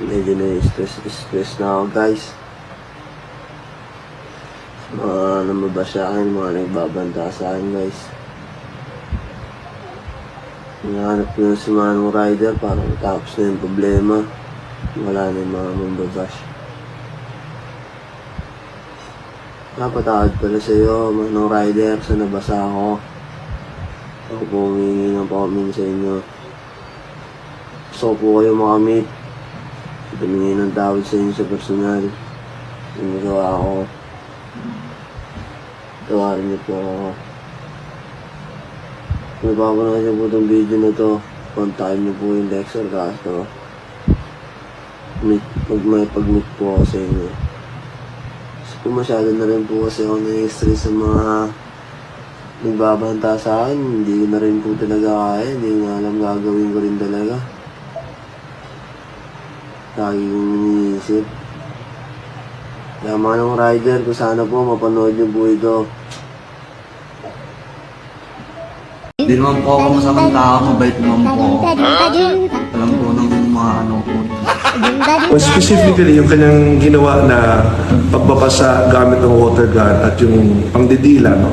Medyo na-stress stress na ako guys. Mga namaba sa akin, mga nagbabanta sa akin guys. Hinahanap ko yung si Manong Rider para matapos na yung problema. Wala na yung mga mambabash. Napatawad pala sa iyo, Manong Rider, sa nabasa ako. Ako po humingi ng paumin sa inyo. Gusto po kayo makamit. Tumingin ng tawad sa inyo sa personal. Yung nagawa ko. Tawarin niyo po ako. Kung napapanood niyo po itong video na to, kontakin niyo po yung Lexor Castro. Meet, pag may pag-meet po ako sa inyo. Kasi po masyado na rin po kasi ako na-stress sa mga nagbabanta sa akin. Hindi ko na rin po talaga kaya. Hindi ko na alam gagawin ko rin talaga. Lagi kong iniisip. Kaya manong rider, kung sana po mapanood niyo po ito. Hindi naman po ako masamang tao, mabait naman po. Alam po ng mga ano po. Well, specifically, yung kanyang ginawa na pagbabasa gamit ng water gun at yung pangdidila, no?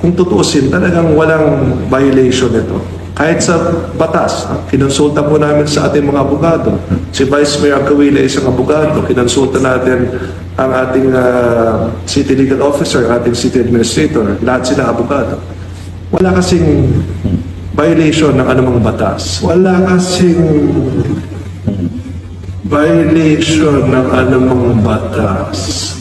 kung tutuusin, talagang walang violation nito. Kahit sa batas, kinonsulta po namin sa ating mga abogado. Si Vice Mayor Kawila isang abogado. Kinonsulta natin ang ating ah, city legal officer, ating city administrator. Lahat sila abogado. Wala kasing violation ng anumang batas. Wala kasing violation ng anumang batas.